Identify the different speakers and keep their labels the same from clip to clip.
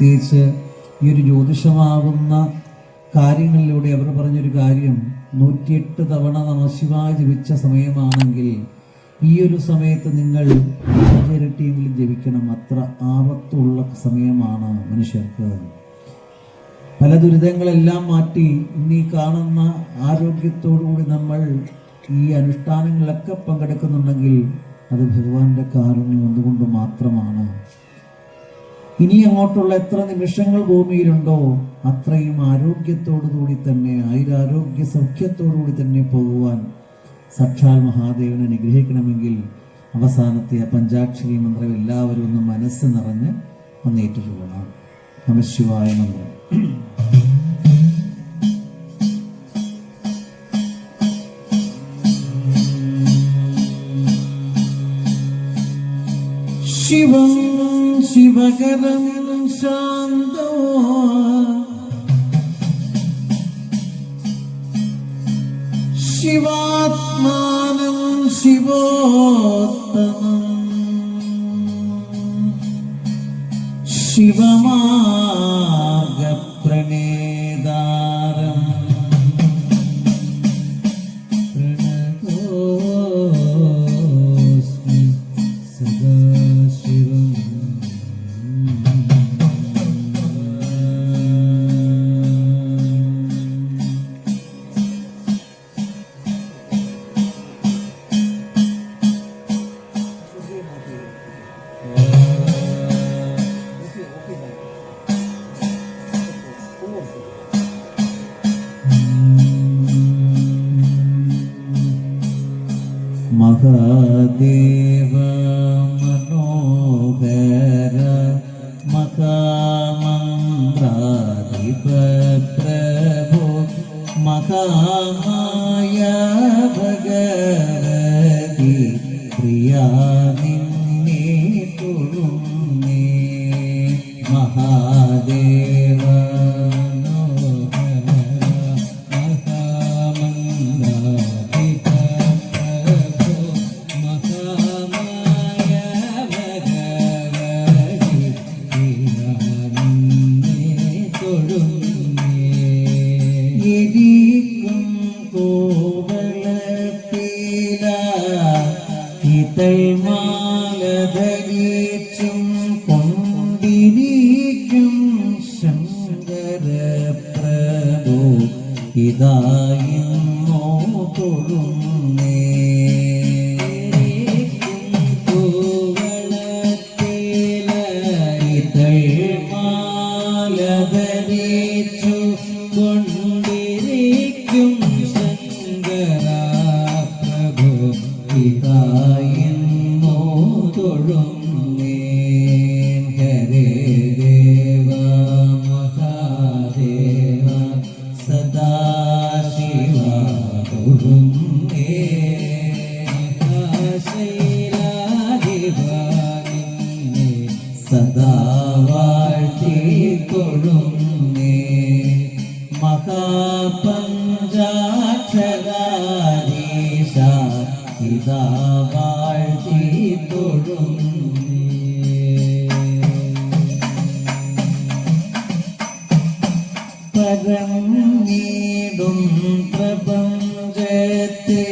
Speaker 1: പ്രത്യേകിച്ച് ഈ ഒരു ജ്യോതിഷമാകുന്ന കാര്യങ്ങളിലൂടെ അവർ പറഞ്ഞൊരു കാര്യം നൂറ്റിയെട്ട് തവണ നമശിവായ ജപിച്ച സമയമാണെങ്കിൽ ഈ ഒരു സമയത്ത് നിങ്ങൾ അഞ്ചിരട്ടിയെങ്കിലും ജപിക്കണം. അത്ര ആപത്തുള്ള സമയമാണ് മനുഷ്യർക്ക്. പല ദുരിതങ്ങളെല്ലാം മാറ്റി ഇന്നീ കാണുന്ന ആരോഗ്യത്തോടുകൂടി നമ്മൾ ഈ അനുഷ്ഠാനങ്ങളിലൊക്കെ പങ്കെടുക്കുന്നുണ്ടെങ്കിൽ അത് ഭഗവാന്റെ കാരുണ്യം എന്തുകൊണ്ട് മാത്രമാണ്? ഇനി അങ്ങോട്ടുള്ള എത്ര നിമിഷങ്ങൾ ഭൂമിയിലുണ്ടോ അത്രയും ആരോഗ്യത്തോടുകൂടി തന്നെ ആയിരാരോഗ്യ സൗഖ്യത്തോടുകൂടി തന്നെ പോകുവാൻ സാക്ഷാൽ മഹാദേവനെ അനുഗ്രഹിക്കണമെങ്കിൽ അവസാനത്തെ ആ പഞ്ചാക്ഷരി മന്ത്രം എല്ലാവരും ഒന്ന് മനസ്സ് നിറഞ്ഞ് ഒന്ന് ഏറ്റുചൊല്ലണം. നമശിവായ മന്ത്രം. ശിവം शिवकरं शान्तो शिवात्मानं शिवोत्तमम् शिवमा മഹാദേവ മനോഹര മഹാമന്ത്രാധിപ പ്രഭോ മഹാമായ ഭഗവതി പ്രിയാ നിന്നെ തൊഴുന്നേ. മഹാദേവ kung ഇതായെന്നോ തൊഴുന്നേ ഹരേ ദേവ മഹാദേവ സദാശിവ തൊഴുന്നേ സദാ വാഴ്ത്തി തൊഴുന്നേ മഹാപഞ്ചാക്ഷരാരീശ ഇതാ വാഴ്ത്തി തൊഴുന്നേ പരന്നീടും പ്രപഞ്ചത്തെ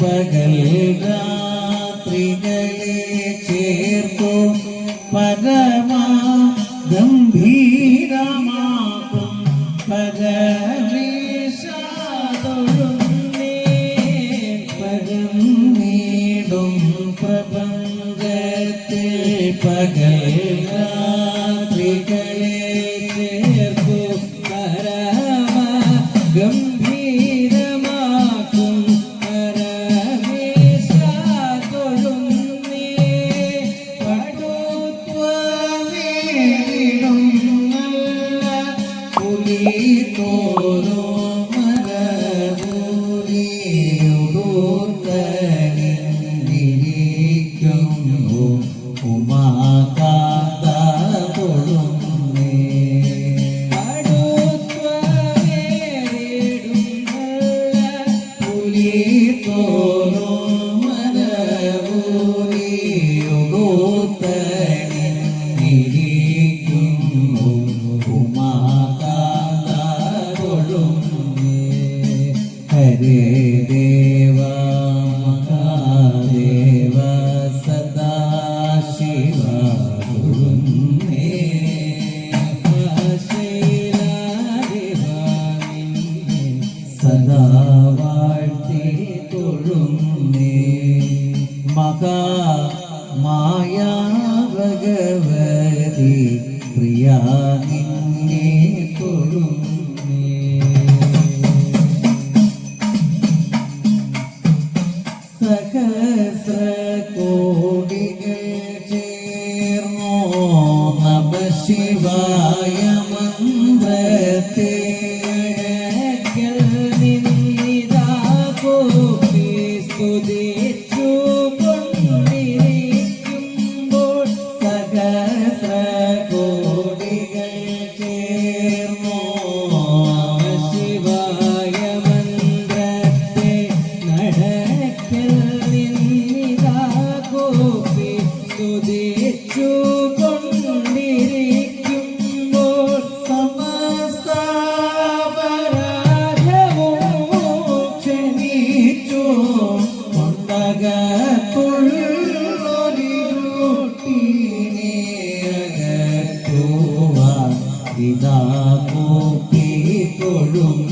Speaker 1: പകൽ രാത്രികളെ ചേർക്കോ പരമ ഗംഭീരമാക്കും പരമേശാതൊഴുന്നേ mi todo. മായാ ഭഗവതി പ്രിയ നിന്നേ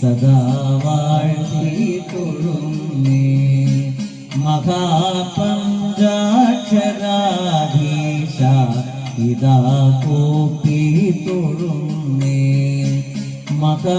Speaker 1: സദാ വാഴ്ത്തി തൊഴുന്നേ മഹാപഞ്ചാക്ഷരാധീശ ഇതാ കോപ്പി തൊഴുന്നേ. മഹാ